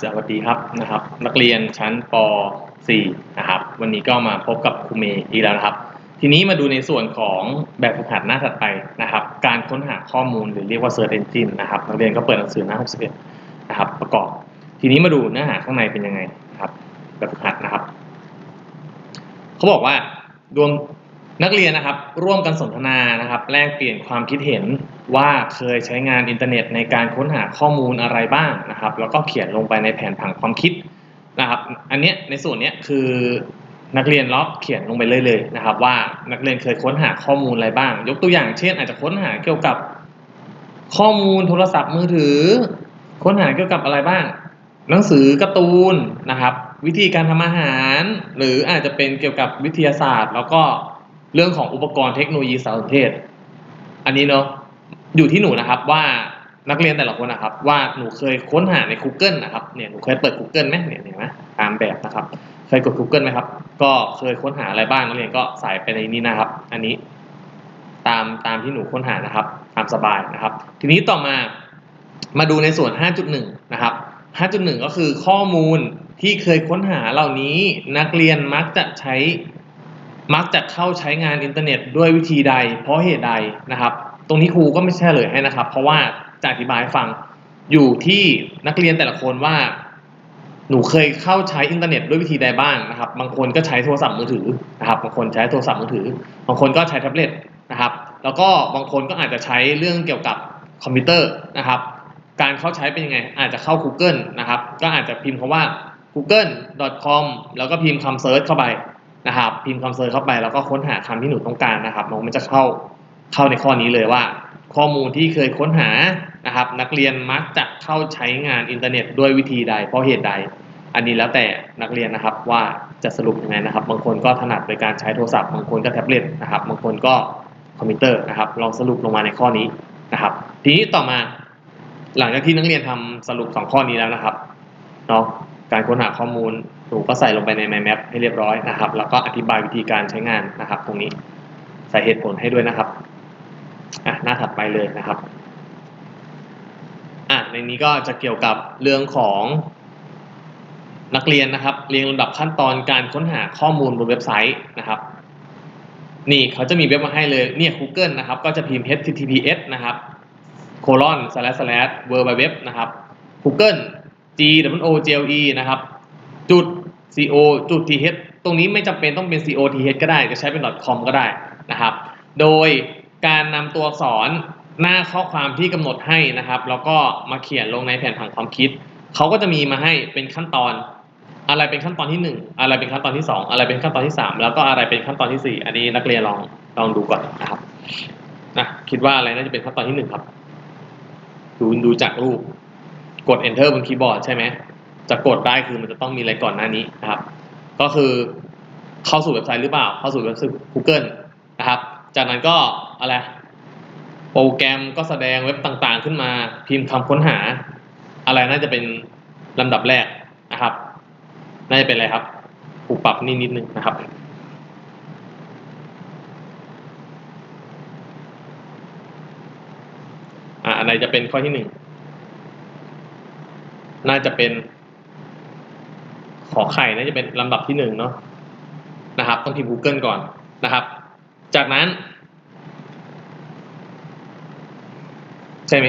สวัสดีครับนะครับ นักเรียนชั้นป .4 นะครับ วันนี้ก็มาพบกับครูเมย์อีกแล้วนะครับ ทีนี้มาดูในส่วนของแบบฝึกหัดหน้าถัดไปนะครับ การค้นหาข้อมูลหรือเรียกว่า Search Engine นะครับ นักเรียนก็เปิดหนังสือหน้า61นะครับ ประกอบ ทีนี้มาดูเนื้อหาข้างในเป็นยังไงนะครับ แบบฝึกหัดนะครับ เขาบอกว่าดวง นักเรียนนะครับร่วมกันสนทนานะครับ แลกเปลี่ยนความคิดเห็นว่าเคยใช้งานอินเทอร์เน็ตในการค้นหาข้อมูลอะไรบ้างนะครับ แล้วก็เขียนลงไปในแผนผังความคิดนะครับ อันเนี้ยในส่วนเนี้ยคือนักเรียนล็อกเขียนลงไปเลยเลยนะครับ ว่านักเรียนเคยค้นหาข้อมูลอะไรบ้าง ยกตัวอย่างเช่น อาจจะค้นหาเกี่ยวกับข้อมูลโทรศัพท์มือถือ ค้นหาเกี่ยวกับอะไรบ้าง หนังสือการ์ตูนนะครับ วิธีการทำอาหาร หรืออาจจะเป็นเกี่ยวกับวิทยาศาสตร์ แล้วก็ เรื่องของอุปกรณ์เทคโนโลยีสารสนเทศ อันนี้เนาะอยู่ที่หนูนะครับว่านักเรียนแต่ละคนนะครับ ว่าหนูเคยค้นหาใน Google นะครับเนี่ยหนูเคยเปิด Google ไหมเนี่ยเห็นไหมตามแบบนะครับ เคยกด Google ไหมครับ ก็เคยค้นหาอะไรบ้างนักเรียนก็ใส่ไปในนี้นะครับ อันนี้ตามตามที่หนูค้นหานะครับตามสบายนะครับ ทีนี้ต่อมามาดูในส่วน 5.1 นะครับ 5.1 ก็คือข้อมูลที่เคยค้นหาเหล่านี้นักเรียนมักจะใช้ มักจะเข้าใช้งานอินเทอร์เน็ตด้วยวิธีใด เพราะเหตุใดนะครับ ตรงนี้ครูก็ไม่ใช่เลยให้นะครับ เพราะว่าจะอธิบายฟังอยู่ที่นักเรียนแต่ละคนว่า หนูเคยเข้าใช้อินเทอร์เน็ตด้วยวิธีใดบ้างนะครับ บางคนก็ใช้โทรศัพท์มือถือนะครับ บางคนใช้โทรศัพท์มือถือ บางคนก็ใช้แท็บเล็ตนะครับ แล้วก็บางคนก็อาจจะใช้เรื่องเกี่ยวกับคอมพิวเตอร์นะครับ การเข้าใช้เป็นยังไง อาจจะเข้า Google นะครับ ก็อาจจะพิมพ์คำว่า google.com แล้วก็พิมพ์คำเซิร์ชเข้าไป นะครับ พิมพ์คำเซิร์ชเข้าไปแล้วก็ค้นหาคำที่หนูต้องการนะครับมันจะเข้าเข้าในข้อนี้เลยว่า ข้อมูลที่เคยค้นหานะครับ นักเรียนมักจะเข้าใช้งานอินเทอร์เน็ตด้วยวิธีใด เพราะเหตุใด อันนี้แล้วแต่นักเรียนนะครับว่าจะสรุปยังไงนะครับ บางคนก็ถนัดโดยการใช้โทรศัพท์บางคนก็แท็บเล็ตนะครับบางคนก็คอมพิวเตอร์นะครับลองสรุปลงมาในข้อนี้นะครับ ทีนี้ต่อมา หลังจากที่นักเรียนทำสรุปสองข้อนี้แล้วนะครับเนาะการค้นหาข้อมูล ก็ใส่ลงไปใน mind map ให้เรียบร้อยนะครับ แล้วก็อธิบายวิธีการใช้งานนะครับ ตรงนี้ใส่เหตุผลให้ด้วยนะครับอะหน้าถัดไปเลยนะครับอะในนี้ก็จะเกี่ยวกับเรื่องของนักเรียนนะครับ เรียงลำดับขั้นตอนการค้นหาข้อมูลบนเว็บไซต์นะครับ นี่เขาจะมีเว็บมาให้เลยเนี่ย Google นะครับ ก็จะพิมพ์ https นะครับ colon slash slash w w w นะครับ google g w o g l e นะครับ จุด co จุด th ตรงนี้ไม่จำเป็นต้องเป็น co th ก็ได้ จะใช้เป็น .com ก็ได้นะครับ โดยการนำตัวอักษรหน้าข้อความที่กำหนดให้นะครับ แล้วก็มาเขียนลงในแผนผังความคิด เขาก็จะมีมาให้เป็นขั้นตอน อะไรเป็นขั้นตอนที่หนึ่งอะไรเป็นขั้นตอนที่สองอะไรเป็นขั้นตอนที่สามแล้วก็อะไรเป็นขั้นตอนที่สี่อันนี้นักเรียนลองลองดูก่อนนะครับนะคิดว่าอะไรน่าจะเป็นขั้นตอนที่หนึ่งครับ ดูดูจากรูปกด enter บนคีย์บอร์ดใช่ไหม จะกดได้คือมันจะต้องมีอะไรก่อนหน้านี้นะครับ ก็คือเข้าสู่เว็บไซต์หรือเปล่า เข้าสู่เว็บไซต์ Google นะครับ จากนั้นก็อะไร โปรแกรมก็แสดงเว็บต่างๆ ขึ้นมา พิมพ์คำค้นหา อะไรน่าจะเป็นลำดับแรกนะครับ น่าจะเป็นอะไรครับผูกปรับนี่นิดนึงนะครับอ่าอะไรจะเป็นข้อที่หนึ่ง น่าจะเป็น ขอไข่น่าจะเป็นลำดับที่หนึ่งเนาะนะครับ ต้องพิมพ์ Google ก่อนนะครับ จากนั้น ใช่ไหม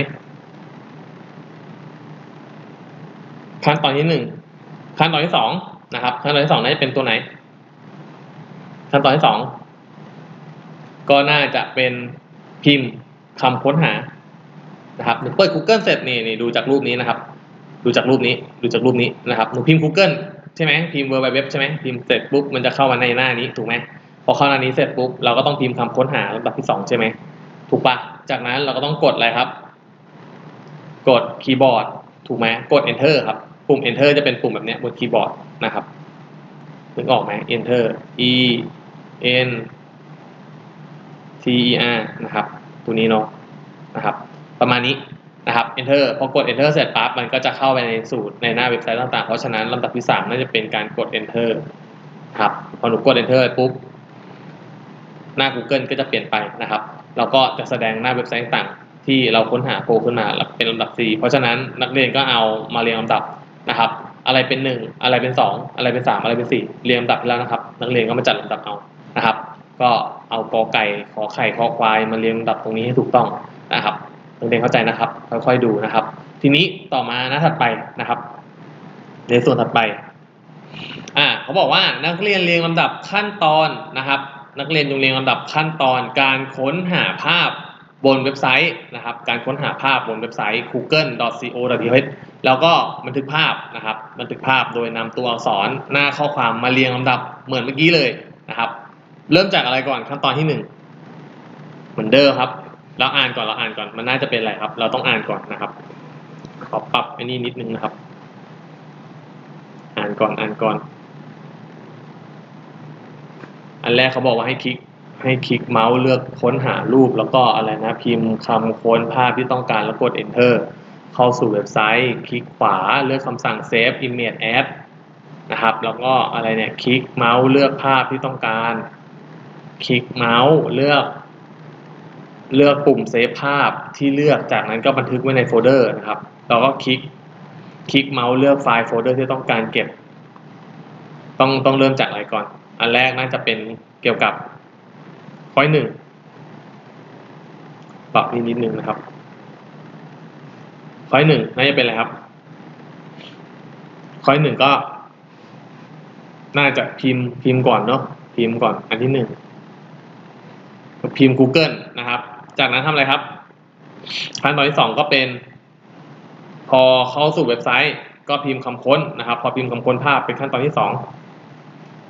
ขั้นตอนที่หนึ่งขั้นตอนที่สองนะครับขั้นตอนที่สองน่าจะเป็นตัวไหน ขั้นตอนที่สองก็น่าจะเป็นพิมพ์คำค้นหานะครับหนูเปิด Google เสร็จนี่นี่ดูจากรูปนี้นะครับ ดูจากรูปนี้ ดูจากรูปนี้นะครับหนูพิมพ์ Google ใช่ไหมพิมพ์ w w w ใช่ไหมพิมพ์เสร็จปุ๊บมันจะเข้ามาในหน้านี้ถูกไหมพอเข้าหน้านี้เสร็จปุ๊บเราก็ต้องพิมพ์คำค้นหาลำดับที่สองใช่ไหมถูกปะจากนั้นเราก็ต้องกดอะไรครับ กดคีย์บอร์ดถูกไหมกด enter ครับปุ่ม enter จะเป็นปุ่มแบบนี้บนคีย์บอร์ดนะครับนึกออกไหม enter e n t e r นะครับ ตัวนี้เนาะนะครับ ประมาณนี้ นะครับ enter พอกด enter เสร็จปั๊บมันก็จะเข้าไปในสูตรในหน้าเว็บไซต์ต่างๆ เพราะฉะนั้นลำดับที่ 3 น่าจะเป็นการกด enter ครับพอหนูกด enter ปุ๊บหน้า Google ก็จะเปลี่ยนไปนะครับ แล้วก็จะแสดงหน้าเว็บไซต์ต่างๆที่เราค้นหาโผล่ขึ้นมาเป็นลำดับ 4 เพราะฉะนั้นนักเรียนก็เอามาเรียงลำดับนะครับ อะไรเป็นหนึ่งอะไรเป็นสองอะไรเป็นสามอะไรเป็นสี่เรียงลำดับไปแล้วนะครับ นักเรียนก็มาจัดลำดับเอานะครับ ก็เอากอไก่ขอไข่ขอควายมาเรียงลำดับตรงนี้ให้ถูกต้องนะครับ นักเรียนเข้าใจนะครับ ค่อยๆดูนะครับ ทีนี้ต่อมาหน้าถัดไปนะครับ ในส่วนถัดไป อ่าเขาบอกว่านักเรียนเรียงลำดับขั้นตอนนะครับ นักเรียนจงเรียงลำดับขั้นตอนการค้นหาภาพบนเว็บไซต์นะครับ การค้นหาภาพบนเว็บไซต์ google.co.th แล้วก็บันทึกภาพนะครับ บันทึกภาพโดยนำตัวอักษรหน้าข้อความมาเรียงลำดับเหมือนเมื่อกี้เลยนะครับ เริ่มจากอะไรก่อนขั้นตอนที่หนึ่งเหมือนเดิมครับ เราอ่านก่อนเราอ่านก่อนมันน่าจะเป็นอะไรครับ เราต้องอ่านก่อนนะครับ ขอปรับไอ้นี่นิดนึงนะครับ อ่านก่อนอ่านก่อน อันแรกเขาบอกว่าให้คลิกให้คลิกเมาส์เลือกค้นหารูปแล้วก็อะไรนะ พิมพ์คำค้นภาพที่ต้องการแล้วกด enter เข้าสู่เว็บไซต์ คลิกขวาเลือกคำสั่ง save image as นะครับ แล้วก็อะไรเนี่ย คลิกเมาส์เลือกภาพที่ต้องการ คลิกเมาส์เลือก เลือกปุ่มเซฟภาพที่เลือกจากนั้นก็บันทึกไว้ในโฟลเดอร์นะครับ เราก็คลิกคลิกเมาส์เลือกไฟล์โฟลเดอร์ที่ต้องการเก็บ ต้องต้องเริ่มจากอะไรก่อน อันแรกน่าจะเป็นเกี่ยวกับข้อหนึ่งปรับนิดนิดนึงนะครับข้อหนึ่งน่าจะเป็นอะไรครับข้อหนึ่งก็ น่าจะพิมพ์พิมพ์ก่อนเนาะพิมพ์ก่อนอันที่หนึ่งพิมพ์ Google นะครับ จากนั้นทำอะไรครับ ขั้นตอนที่สองก็เป็น พอเข้าสู่เว็บไซต์ ก็พิมพ์คำค้นนะครับ พอพิมพ์คำค้นภาพเป็นขั้นตอนที่สอง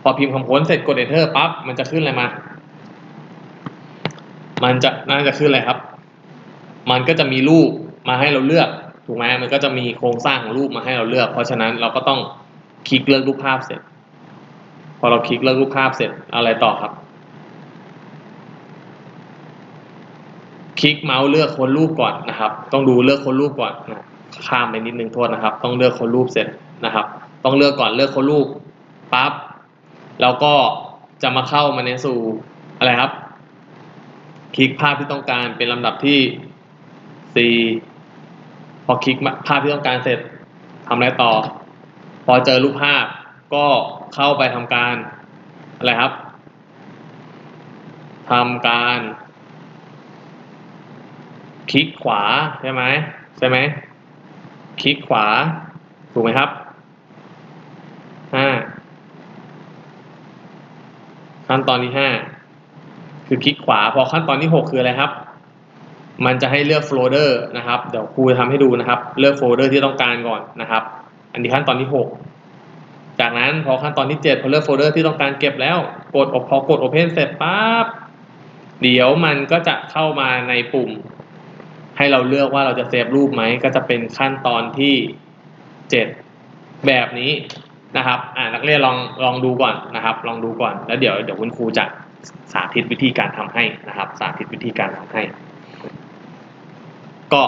พอพิมพ์คำค้นเสร็จกด enter ปั๊บมันจะขึ้นอะไรมา มันจะน่าจะขึ้นอะไรครับ มันก็จะมีรูปมาให้เราเลือกถูกไหมมันก็จะมีโครงสร้างของรูปมาให้เราเลือก เพราะฉะนั้นเราก็ต้องคลิกเลือกรูปภาพเสร็จ พอเราคลิกเลือกรูปภาพเสร็จอะไรต่อครับ ลิกเมาส์เลือกคนรูปก่อนนะครับ ต้องดูเลือกคนรูปก่อนนะข้ามไปนิดนึงโทษนะครับ ต้องเลือกคนรูปเสร็จนะครับ ต้องเลือกก่อนเลือกคนรูปปั๊บแล้วก็จะมาเข้ามาในสู่อะไรครับ คลิกภาพที่ต้องการเป็นลำดับที่สี่พอคลิกภาพที่ต้องการเสร็จทำอะไรต่อ พอเจอรูปภาพก็เข้าไปทำการอะไรครับทำการ คลิกขวาใช่ไหมใช่ไหมคลิกขวา ถูกไหมครับห้าขั้นตอนที่ห้าคือคลิกขวา พอขั้นตอนที่หกคืออะไรครับ มันจะให้เลือกโฟลเดอร์นะครับ เดี๋ยวครูจะทำให้ดูนะครับ เลือกโฟลเดอร์ที่ต้องการก่อนนะครับ อันนี้ขั้นตอนที่หกจากนั้นพอขั้นตอนที่เจ็ดพอเลือกโฟลเดอร์ที่ต้องการเก็บแล้ว กดพอกด Open เสร็จปั๊บเดี๋ยวมันก็จะเข้ามาในปุ่ม ให้เราเลือกว่าเราจะเซฟรูปไหมก็จะเป็นขั้นตอนที่เจ็ดแบบนี้นะครับ อ่านักเรียนลองลองดูก่อนนะครับ ลองดูก่อนแล้วเดี๋ยวเดี๋ยวคุณครูจะสาธิตวิธีการทำให้นะครับ สาธิตวิธีการทำให้ ก็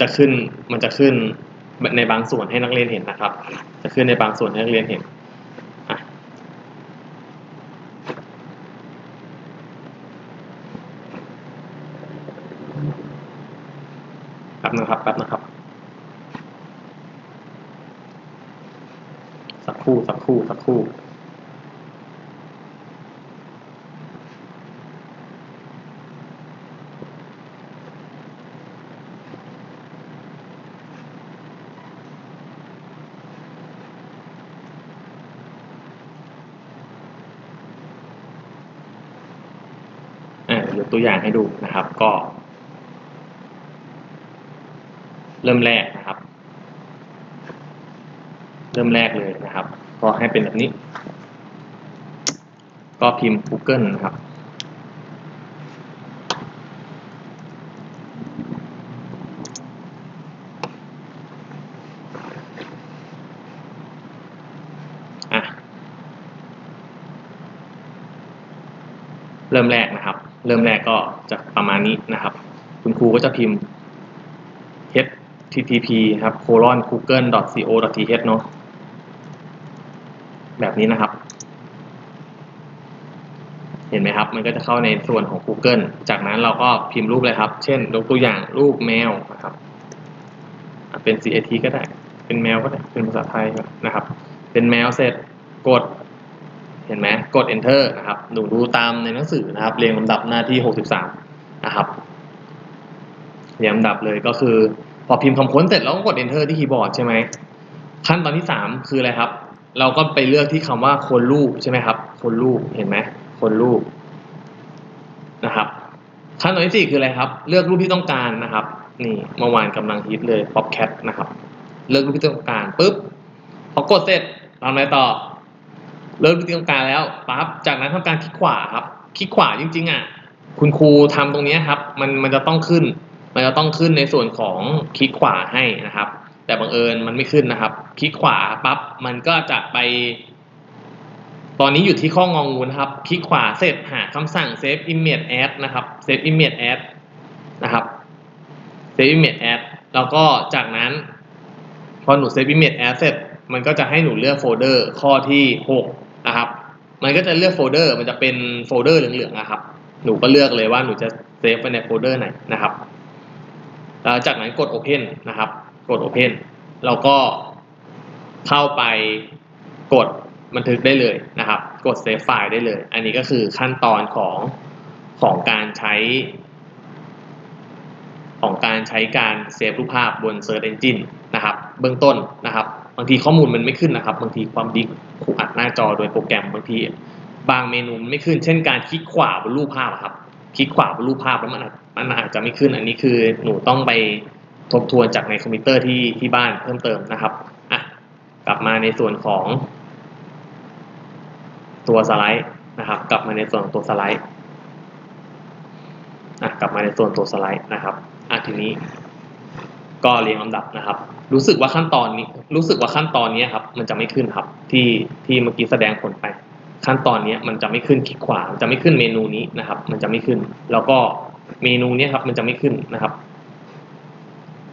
จะขึ้นมันจะขึ้นในบางส่วนให้นักเรียนเห็นนะครับ จะขึ้นในบางส่วนให้นักเรียนเห็นอะแป๊บนะครับแป๊บนะครับ สักครู่สักครู่สักครู่อ่ายกตัวอย่างให้ดูนะครับ ก็ เริ่มแรกนะครับ เริ่มแรกเลยนะครับ ก็ให้เป็นแบบนี้ ก็พิมพ์ Google นะครับ เริ่มแรกนะครับ เริ่มแรกก็จะประมาณนี้นะครับ คุณครูก็จะพิมพ์ http ครับ colon google co th เนาะแบบนี้นะครับ เห็นไหมครับ มันก็จะเข้าในส่วนของ Google จากนั้นเราก็พิมพ์รูปเลยครับ เช่นยกตัวอย่างรูปแมวนะครับ เป็น CAT ก็ได้ เป็นแมวก็ได้ เป็นภาษาไทยนะครับ เป็นแมวเสร็จกด เห็นไหมกด enter นะครับหนูดูตามในหนังสือนะครับ เรียงลำดับหน้าที่ 63 นะครับเรียงลำดับเลยก็คือ พอพิมพ์คำค้นเสร็จเราก็กด enter ที่คีย์บอร์ดใช่ไหมขั้นตอนที่ 3 คืออะไรครับ เราก็ไปเลือกที่คำว่าคนรูปใช่ไหมครับ คนรูปเห็นไหมคนรูปนะครับขั้นตอนที่สี่คืออะไรครับ เลือกรูปที่ต้องการนะครับ นี่เมื่อวานกำลังฮิตเลย Popcat นะครับ เลือกรูปที่ต้องการปุ๊บพอกดเสร็จทำอะไรต่อ เลือกรูปที่ต้องการแล้วปั๊บจากนั้นทำการคลิกขวาครับ คลิกขวาจริงๆอะคุณครูทำตรงนี้ครับ มันมันจะต้องขึ้น มันจะต้องขึ้นในส่วนของคลิกขวาให้นะครับ แต่บังเอิญมันไม่ขึ้นนะครับ คลิกขวาปั๊บมันก็จะไป ตอนนี้อยู่ที่ข้ององูนะครับ คลิกขวาเสร็จหาคำสั่ง save image add นะครับ save image add นะครับ save image add แล้วก็จากนั้น พอหนู save image add เสร็จมันก็จะให้หนูเลือกโฟลเดอร์ข้อที่6นะครับ มันก็จะเลือกโฟลเดอร์ มันจะเป็นโฟลเดอร์เหลืองๆนะครับ หนูก็เลือกเลยว่าหนูจะเซฟไปในโฟลเดอร์ไหนนะครับ จากนั้นกด Open นะครับ กด Open แล้วก็เข้าไปกดบันทึกได้เลยนะครับ กด Save File ได้เลย อันนี้ก็คือขั้นตอนของของการใช้ ของการใช้การเซฟรูปภาพบน Search Engine นะครับ เบื้องต้นนะครับบางทีข้อมูลมันไม่ขึ้นนะครับ บางทีความดีครูอัดหน้าจอโดยโปรแกรมบางทีบางเมนูไม่ขึ้น เช่นการคลิกขวาบนรูปภาพอะครับ คลิกขวาบนรูปภาพแล้วมันอาจ มันอาจจะไม่ขึ้นอันนี้คือหนูต้องไปทบทวนจากในคอมพิวเตอร์ที่ที่บ้านเพิ่มเติมนะครับอะกลับมาในส่วนของ ตัวสไลด์นะครับ กลับมาในส่วนของตัวสไลด์อะกลับมาในส่วนตัวสไลด์นะครับอะทีนี้ ก็เรียงลำดับนะครับ รู้สึกว่าขั้นตอนนี้ รู้สึกว่าขั้นตอนนี้ครับ มันจะไม่ขึ้นครับ ที่ที่เมื่อกี้แสดงผลไปขั้นตอนนี้มันจะไม่ขึ้นคลิกขวามันจะไม่ขึ้นเมนูนี้นะครับ มันจะไม่ขึ้น แล้วก็ เมนูนี้ครับมันจะไม่ขึ้นนะครับ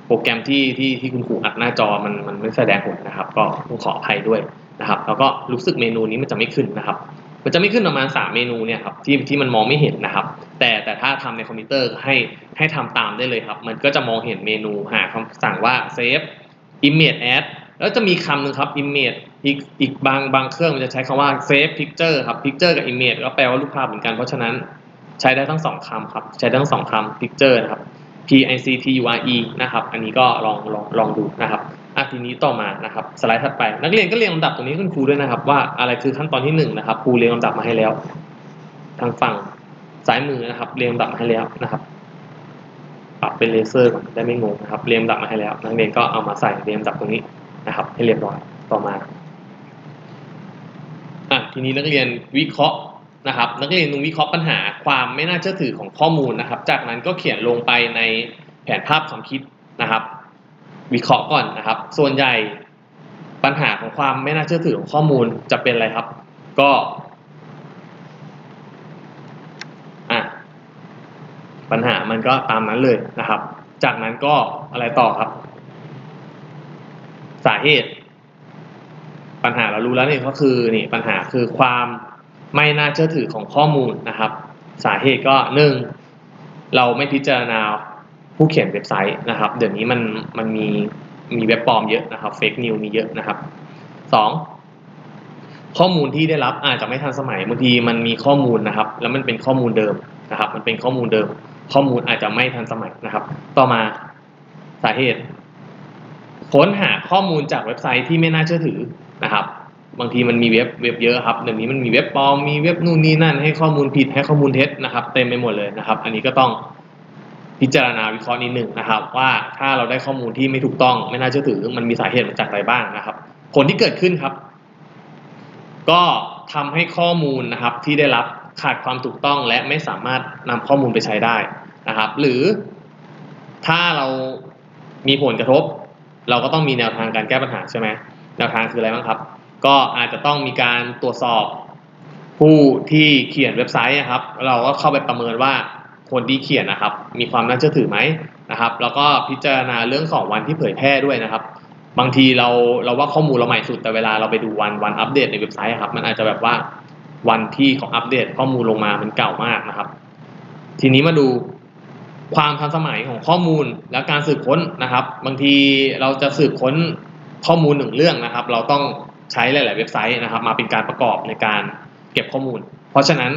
โปรแกรมที่ที่ที่คุณครูอัดหน้าจอมันมันไม่แสดงผลนะครับ ก็ต้องขออภัยด้วยนะครับ แล้วก็รู้สึกเมนูนี้มันจะไม่ขึ้นนะครับ มันจะไม่ขึ้นประมาณสามเมนูเนี่ยครับที่ที่มันมองไม่เห็นนะครับ แต่แต่ถ้าทำในคอมพิวเตอร์ให้ให้ทำตามได้เลยครับ มันก็จะมองเห็นเมนูหาคำสั่งว่า save image add แล้วจะมีคำหนึ่งครับ image อีกอีกบางบางเครื่องมันจะใช้คำว่า save picture ครับ picture กับ image ก็แปลว่ารูปภาพเหมือนกัน เพราะฉะนั้น ใช้ได้ทั้งสองคำครับ ใช้ทั้งสองคำ picture นะครับ p i c t u r e นะครับ อันนี้ก็ลองลองลองดูนะครับอะทีนี้ต่อมานะครับสไลด์ถัดไป นักเรียนก็เรียงลำดับตรงนี้คุณครูด้วยนะครับ ว่าอะไรคือขั้นตอนที่หนึ่งนะครับครูเรียงลำดับมาให้แล้ว ทางฝั่งซ้ายมือนะครับ เรียงลำดับมาให้แล้วนะครับปรับเป็นเลเซอร์ก่อนได้ไม่งงนะครับ เรียงลำดับมาให้แล้ว นักเรียนก็เอามาใส่เรียงลำดับตรงนี้นะครับ ให้เรียบร้อยต่อมาอะทีนี้นักเรียนวิเคราะห์ นะครับนักเรียนต้องวิเคราะห์ปัญหาความไม่น่าเชื่อถือของข้อมูลนะครับ จากนั้นก็เขียนลงไปในแผนภาพความคิดนะครับ วิเคราะห์ก่อนนะครับ ส่วนใหญ่ปัญหาของความไม่น่าเชื่อถือของข้อมูลจะเป็นอะไรครับ ก็ปัญหามันก็ตามนั้นเลยนะครับ จากนั้นก็อะไรต่อครับ สาเหตุ ปัญหาเรารู้แล้วนี่ก็คือนี่ปัญหาคือความ ไม่น่าเชื่อถือของข้อมูลนะครับ สาเหตุก็หนึ่งเราไม่พิจารณาผู้เขียนเว็บไซต์นะครับ เดี๋ยวนี้มันมันมีมีเว็บปลอมเยอะนะครับเฟกนิวมีเยอะนะครับสองข้อมูลที่ได้รับอาจจะไม่ทันสมัยบางทีมันมีข้อมูลนะครับ แล้วมันเป็นข้อมูลเดิมนะครับ มันเป็นข้อมูลเดิม ข้อมูลอาจจะไม่ทันสมัยนะครับ ต่อมาสาเหตุ ค้นหาข้อมูลจากเว็บไซต์ที่ไม่น่าเชื่อถือนะครับ บางทีมันมีเว็บเว็บเยอะครับเดี๋ยวนี้มันมีเว็บปลอมมีเว็บนู่นนี่นั่น ให้ข้อมูลผิดให้ข้อมูลเท็จนะครับ เต็มไปหมดเลยนะครับ อันนี้ก็ต้องพิจารณาวิเคราะห์นิดหนึ่งนะครับ ว่าถ้าเราได้ข้อมูลที่ไม่ถูกต้อง ไม่น่าเชื่อถือมันมีสาเหตุมาจากอะไรบ้างนะครับ ผลที่เกิดขึ้นครับ ก็ทำให้ข้อมูลนะครับที่ได้รับขาดความถูกต้องและไม่สามารถนำข้อมูลไปใช้ได้นะครับ หรือถ้าเรามีผลกระทบ เราก็ต้องมีแนวทางการแก้ปัญหาใช่ไหมแนวทางคืออะไรบ้างครับ ก็อาจจะต้องมีการตรวจสอบผู้ที่เขียนเว็บไซต์นะครับ เราก็เข้าไปประเมินว่าคนที่เขียนนะครับ มีความน่าเชื่อถือไหมนะครับ แล้วก็พิจารณาเรื่องของวันที่เผยแพร่ด้วยนะครับ บางทีเราเราว่าข้อมูลเราใหม่สุดแต่เวลาเราไปดูวันวันอัปเดตในเว็บไซต์อะครับ มันอาจจะแบบว่าวันที่ของอัปเดตข้อมูลลงมามันเก่ามากนะครับ ทีนี้มาดูความทันสมัยของข้อมูลและการสืบค้นนะครับ บางทีเราจะสืบค้นข้อมูลหนึ่งเรื่องนะครับ เราต้อง ใช้หลาย ๆ เว็บไซต์นะครับ มาเป็นการประกอบในการเก็บข้อมูล เพราะฉะนั้น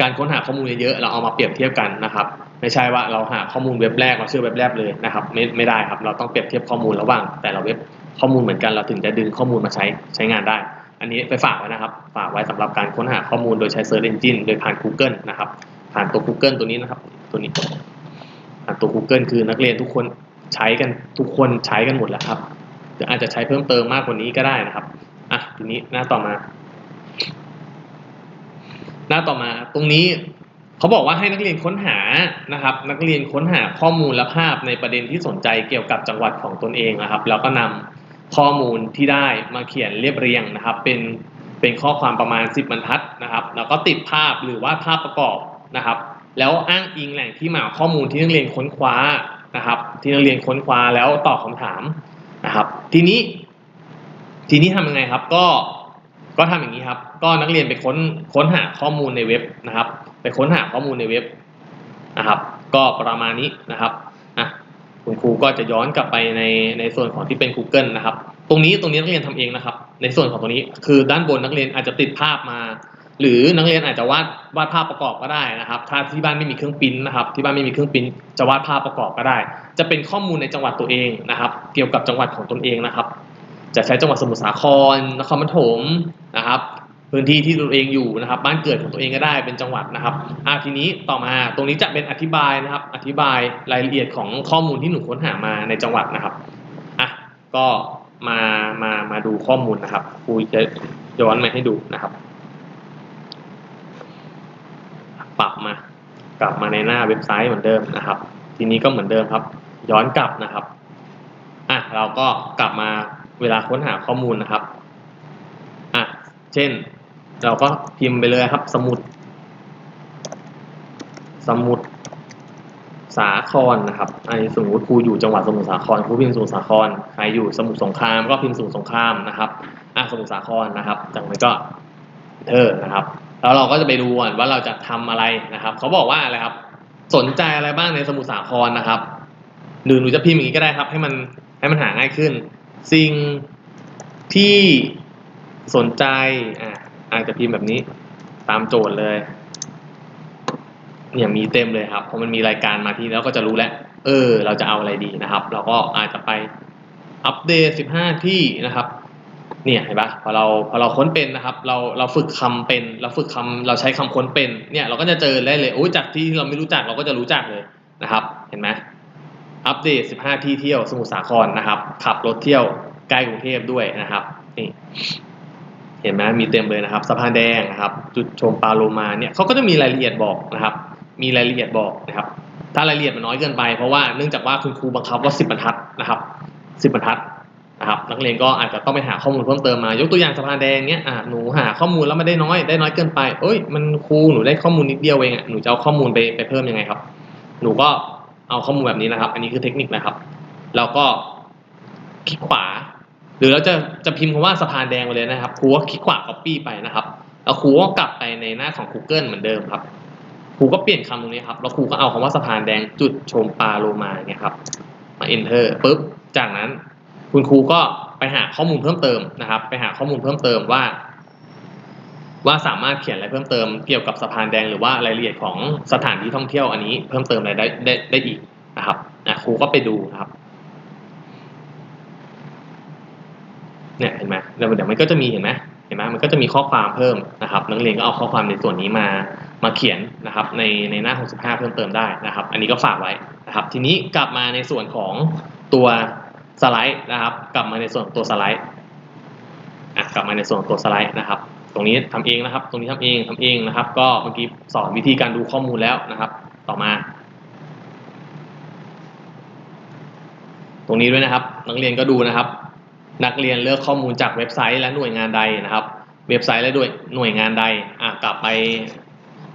การค้นหาข้อมูลเยอะๆเราเอามาเปรียบเทียบกันนะครับ ไม่ใช่ว่าเราหาข้อมูลเว็บแรกเราเชื่อเว็บแรกเลยนะครับ ไม่ไม่ได้ครับ เราต้องเปรียบเทียบข้อมูลระหว่าง แต่ละเว็บข้อมูลเหมือนกันเราถึงจะดึงข้อมูลมาใช้ใช้งานได้ อันนี้ไปฝากไว้นะครับ ฝากไว้สำหรับการค้นหาข้อมูลโดยใช้ Search Engine โดยผ่าน Google นะครับ ผ่านตัว Google ตัวนี้นะครับ ตัวนี้ผ่านตัว Google คือนักเรียนทุกคนใช้กันทุกคนใช้กันหมดแล้วครับ รืออาจจะใช้เพิ่มเติมมากกว่านี้ก็ได้นะครับอะทีนี้หน้าต่อมา หน้าต่อมาตรงนี้เขาบอกว่าให้นักเรียนค้นหานะครับ นักเรียนค้นหาข้อมูลและภาพในประเด็นที่สนใจเกี่ยวกับจังหวัดของตนเองนะครับ แล้วก็นำข้อมูลที่ได้มาเขียนเรียบเรียงนะครับ เป็นเป็นข้อความประมาณ 10บรรทัดนะครับ แล้วก็ติดภาพหรือว่าภาพประกอบนะครับ แล้วอ้างอิงแหล่งที่มาข้อมูลที่นักเรียนค้นคว้านะครับ ที่นักเรียนค้นคว้าแล้วตอบคำถาม ทีนี้ ทีนี้ทำยังไงครับ ก็ก็ทำอย่างนี้ครับ ก็นักเรียนไปค้นค้นหาข้อมูลในเว็บนะครับ ไปค้นหาข้อมูลในเว็บนะครับ ก็ประมาณนี้นะครับอะคุณครูก็จะย้อนกลับไปในในส่วนของที่เป็น Google นะครับ ตรงนี้ตรงนี้นักเรียนทำเองนะครับ ในส่วนของตรงนี้คือด้านบนนักเรียนอาจจะติดภาพมา หรือนักเรียนอาจจะวาดวาดภาพประกอบก็ได้นะครับ ถ้าที่บ้านไม่มีเครื่องปริ้นนะครับ ที่บ้านไม่มีเครื่องปริ้นจะวาดภาพประกอบก็ได้ จะเป็นข้อมูลในจังหวัดตัวเองนะครับ เกี่ยวกับจังหวัดของตนเองนะครับ จะใช้จังหวัดสมุทรสาครนครปฐมนะครับ พื้นที่ที่ตัวเองอยู่นะครับ บ้านเกิดของตัวเองก็ได้เป็นจังหวัดนะครับอ่าทีนี้ต่อมาตรงนี้จะเป็นอธิบายนะครับ อธิบายรายละเอียดของข้อมูลที่หนูค้นหามาในจังหวัดนะครับอะก็มามามาดูข้อมูลนะครับครูจะย้อนมาให้ดูนะครับ ปรับมา กลับมาในหน้าเว็บไซต์เหมือนเดิมนะครับ ทีนี้ก็เหมือนเดิมครับ ย้อนกลับนะครับอะเราก็กลับมาเวลาค้นหาข้อมูลนะครับอะเช่น เราก็พิมพ์ไปเลยครับ สมุด สมุดสาครนะครับอันนี้สมมติครูอยู่จังหวัดสมุทรสาครครูพิมพ์สมุทรสาครใครอยู่สมุทรสงครามก็พิมพ์สมุทรสงครามนะครับอะสมุทรสาครนะครับ จากนั้นก็เธอนะครับ แล้วเราก็จะไปดูว่าเราจะทำอะไรนะครับ เขาบอกว่าอะไรครับ สนใจอะไรบ้างในสมุทรสาครนะครับหรือหนูจะพิมพ์อย่างนี้ก็ได้ครับ ให้มันให้มันหาง่ายขึ้น สิ่งที่สนใจอะอาจจะพิมพ์แบบนี้ตามโจทย์เลยเนี่ยมีเต็มเลยครับเพอมันมีรายการมาที่แล้วก็จะรู้แล้วเออ เราจะเอาอะไรดีนะครับ เราก็อาจจะไปอัปเดต 15 ที่นะครับ เนี่ยเห็นปะพอเราพอเราค้นเป็นนะครับ เราเราฝึกคำเป็น เราฝึกคำเราใช้คำค้นเป็นเนี่ยเราก็จะเจอได้เลยโอ้ยจากที่เราไม่รู้จักเราก็จะรู้จักเลยนะครับ เห็นไหมอัปเดต 15 ที่เที่ยวสมุทรสาครนะครับ ขับรถเที่ยวใกล้กรุงเทพด้วยนะครับนี่เห็นไหมมีเต็มเลยนะครับสะพานแดงนะครับ จุดชมปลาโลมาเนี่ยเขาก็จะมีรายละเอียดบอกนะครับ มีรายละเอียดบอกนะครับ ถ้ารายละเอียดมันน้อยเกินไปเพราะว่าเนื่องจากว่าคุณครูบังคับว่าสิบบรรทัดนะครับสิบบรรทัด นะครับนักเรียนก็อาจจะต้องไปหาข้อมูลเพิ่มเติมมายกตัวอย่างสะพานแดงเนี้ยอะหนูหาข้อมูลแล้วไม่ได้น้อยได้น้อยเกินไปเอ้ยมันครูหนูได้ข้อมูลนิดเดียวเองอะหนูจะเอาข้อมูลไปไปเพิ่มยังไงครับ หนูก็เอาข้อมูลแบบนี้นะครับ อันนี้คือเทคนิคนะครับ แล้วก็คลิกขวา หรือเราจะจะพิมพ์คำว่าสะพานแดงไปเลยนะครับครูก็คลิกขวา copy ไปนะครับแล้วครูก็กลับไปในหน้าของ Google เหมือนเดิมครับครูก็เปลี่ยนคำตรงนี้ครับแล้วครูก็เอาคำว่าสะพานแดงจุดชมปลาโลมาเนี่ยครับมา enter ปุ๊บจากนั้น คุณครูก็ไปหาข้อมูลเพิ่มเติมนะครับ ไปหาข้อมูลเพิ่มเติมว่า ว่าสามารถเขียนอะไรเพิ่มเติมเกี่ยวกับสะพานแดงหรือว่ารายละเอียดของสถานที่ท่องเที่ยวอันนี้เพิ่มเติมอะไรได้ได้ได้อีกนะครับนะครูก็ไปดูนะครับเนี่ยเห็นไหมเดี๋ยวเดี๋ยวมันก็จะมีเห็นไหมเห็นไหมมันก็จะมีข้อความเพิ่มนะครับนักเรียนก็เอาข้อความในส่วนนี้มามาเขียนนะครับ ในในหน้า 65 เพิ่มเติมได้นะครับ อันนี้ก็ฝากไว้นะครับ ทีนี้กลับมาในส่วนของตัว สไลด์นะครับ กลับมาในส่วนของตัวสไลด์อะกลับมาในส่วนของตัวสไลด์นะครับ ตรงนี้ทำเองนะครับ ตรงนี้ทำเองทำเองนะครับ ก็เมื่อกี้สอนวิธีการดูข้อมูลแล้วนะครับ ต่อมา ตรงนี้ด้วยนะครับ นักเรียนก็ดูนะครับ นักเรียนเลือกข้อมูลจากเว็บไซต์และหน่วยงานใดนะครับ เว็บไซต์และด้วยหน่วยงานใดอะกลับไป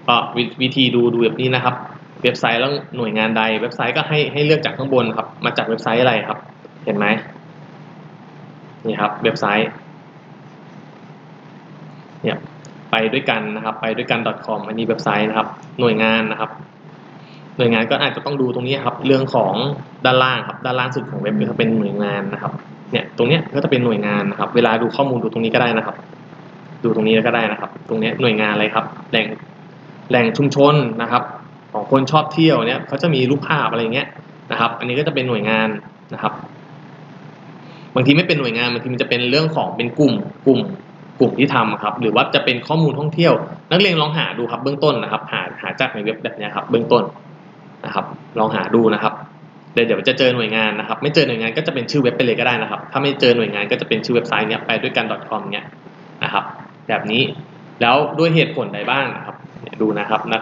ก็วิธีดูดูแบบนี้นะครับ เว็บไซต์แล้วหน่วยงานใด เว็บไซต์ก็ให้ให้เลือกจากข้างบนครับ มาจากเว็บไซต์อะไรครับ เห็นไหมนี่ครับเว็บไซต์เนี่ยไปด้วยกันนะครับไปด้วยกัน .com อันนี้เว็บไซต์นะครับ หน่วยงานนะครับ หน่วยงานก็อาจจะต้องดูตรงนี้ครับ เรื่องของด้านล่างครับด้านล่างสุดของเว็บก็เป็นหน่วยงานนะครับเนี่ยตรงเนี้ยก็จะเป็นหน่วยงานนะครับ เวลาดูข้อมูลดูตรงนี้ก็ได้นะครับ ดูตรงนี้ก็ได้นะครับ ตรงนี้หน่วยงานอะไรครับ แหล่งแหล่งชุมชนนะครับ ของคนชอบเที่ยวเนี่ยเขาจะมีรูปภาพอะไรเงี้ยนะครับ อันนี้ก็จะเป็นหน่วยงานนะครับ บางทีไม่เป็นหน่วยงานบางทีมันจะเป็นเรื่องของเป็นกลุ่มกลุ่มกลุ่มที่ทำครับ หรือว่าจะเป็นข้อมูลท่องเที่ยว นักเรียนลองหาดูครับเบื้องต้นนะครับ หาหาจากในเว็บแบบนี้ครับเบื้องต้นนะครับ ลองหาดูนะครับเดี๋ยวเดี๋ยวจะเจอหน่วยงานนะครับ ไม่เจอหน่วยงานก็จะเป็นชื่อเว็บไปเลยก็ได้นะครับ ถ้าไม่เจอหน่วยงานก็จะเป็นชื่อเว็บไซต์เนี้ยไปด้วยกัน .com เนี้ยนะครับ แบบนี้แล้วด้วยเหตุผลใดบ้างนะครับดูนะครับนะ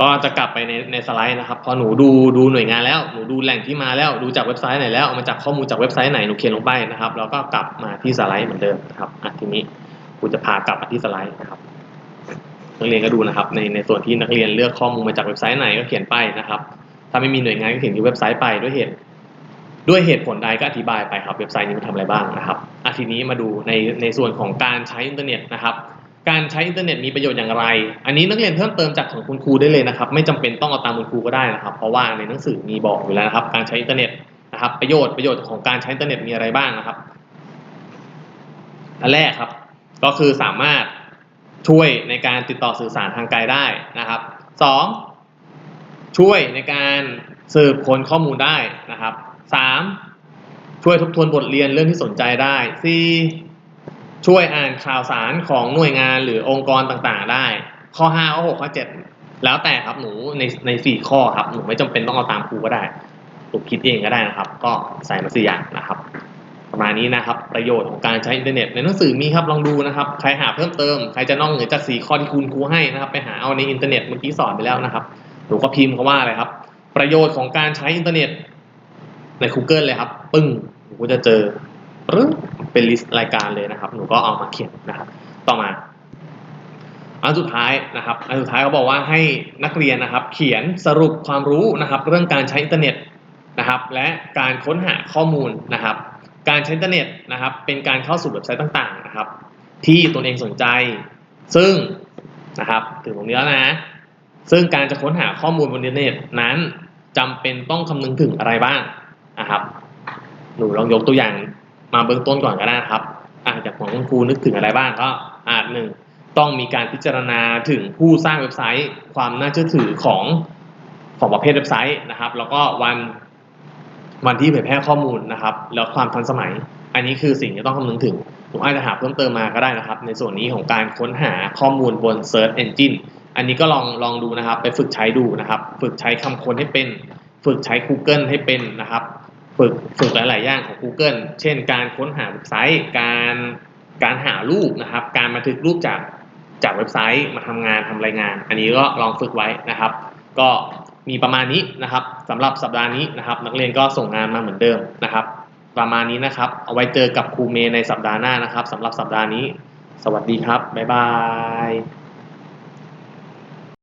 ก็จะกลับไปในในสไลด์นะครับพอหนูดูดูหน่วยงานแล้วหนูดูแหล่งที่มาแล้วดูจากเว็บไซต์ไหนแล้วเอามาจากข้อมูลจากเว็บไซต์ไหนหนูเขียนลงไปนะครับแล้วก็กลับมาที่สไลด์เหมือนเดิมนะครับอะทีนี้ครูจะพากลับมาที่สไลด์นะครับนักเรียนก็ดูนะครับ ในในส่วนที่นักเรียนเลือกข้อมูลมาจากเว็บไซต์ไหนก็เขียนไปนะครับ ถ้าไม่มีหน่วยงานก็เขียนที่เว็บไซต์ไปด้วยเหตุ ด้วยเหตุผลใดก็อธิบายไปครับเว็บไซต์นี้มันทำอะไรบ้างนะครับอะทีนี้มาดูในในส่วนของการใช้อินเทอร์เน็ตนะครับ การใช้อินเทอร์เน็ตมีประโยชน์อย่างไร อันนี้นักเรียนเพิ่มเติมจากของคุณครูได้เลยนะครับ ไม่จำเป็นต้องเอาตามคุณครูก็ได้นะครับ เพราะว่าในหนังสือมีบอกอยู่แล้วนะครับ การใช้อินเทอร์เน็ตนะครับ ประโยชน์ประโยชน์ของการใช้อินเทอร์เน็ตมีอะไรบ้างนะครับ อันแรกครับ ก็คือสามารถช่วยในการติดต่อสื่อสารทางไกลได้นะครับสองช่วยในการสืบค้นข้อมูลได้นะครับสามช่วยทบทวนบทเรียนเรื่องที่สนใจได้สี่ ช่วยอ่านข่าวสารของหน่วยงานหรือองค์กรต่างๆ ได้ ข้อห้าข้อหกข้อเจ็ดแล้วแต่ครับหนูในในสี่ข้อครับหนูไม่จำเป็นต้องเอาตามครูก็ได้หนูคิดเองก็ได้นะครับ ก็ใส่มาสี่อย่างนะครับ ประมาณนี้นะครับ ประโยชน์ของการใช้อินเทอร์เน็ตในหนังสือมีครับลองดูนะครับ ใครหาเพิ่มเติมใครจะนอกเหนือจากสี่ข้อที่คุณครูให้นะครับ ไปหาเอาในอินเทอร์เน็ตเมื่อกี้สอนไปแล้วนะครับหนูก็พิมพ์เขาว่าอะไรครับ ประโยชน์ของการใช้อินเทอร์เน็ตใน Google เลยครับ ปึ้งหนูก็จะเจอ เป็นลิสต์รายการเลยนะครับ หนูก็เอามาเขียนนะครับ ต่อมา อันสุดท้ายนะครับ อันสุดท้ายเขาบอกว่าให้นักเรียนนะครับ เขียนสรุปความรู้นะครับ เรื่องการใช้อินเทอร์เน็ตนะครับ และการค้นหาข้อมูลนะครับ การใช้อินเทอร์เน็ตนะครับ เป็นการเข้าสู่เว็บไซต์ต่างๆนะครับ ที่ตนเองสนใจ ซึ่งนะครับ ถึงตรงนี้แล้วนะ ซึ่งการจะค้นหาข้อมูลบนอินเทอร์เน็ตนั้นจำเป็นต้องคำนึงถึงอะไรบ้างนะครับ หนูลองยกตัวอย่าง มาเบื้องต้นก่อนก็ได้นะครับอาจากของคุณครูนึกถึงอะไรบ้างก็อาจหนึ่งต้องมีการพิจารณาถึงผู้สร้างเว็บไซต์ ความน่าเชื่อถือของของประเภทเว็บไซต์นะครับ แล้วก็วันวันที่เผยแพร่ข้อมูลนะครับ แล้วความทันสมัย อันนี้คือสิ่งที่ต้องคำนึงถึงผมอาจจะหาเพิ่มเติมมาก็ได้นะครับ ในส่วนนี้ของการค้นหาข้อมูลบน Search Engine อันนี้ก็ลองลองดูนะครับ ไปฝึกใช้ดูนะครับ ฝึกใช้คำค้นให้เป็น ฝึกใช้ Google ให้เป็นนะครับ ฝึกฝึกหลาย ๆ อย่างของ Google เช่น การค้นหาเว็บไซต์ การการหารูปนะครับ การบันทึกรูปจากจากเว็บไซต์มาทำงานทำรายงาน อันนี้ก็ลองฝึกไว้นะครับ ก็มีประมาณนี้นะครับสำหรับสัปดาห์นี้นะครับ นักเรียนก็ส่งงานมาเหมือนเดิมนะครับ ประมาณนี้นะครับ เอาไว้เจอกับครูเมย์ในสัปดาห์หน้านะครับสำหรับสัปดาห์นี้ สวัสดีครับบ๊ายบาย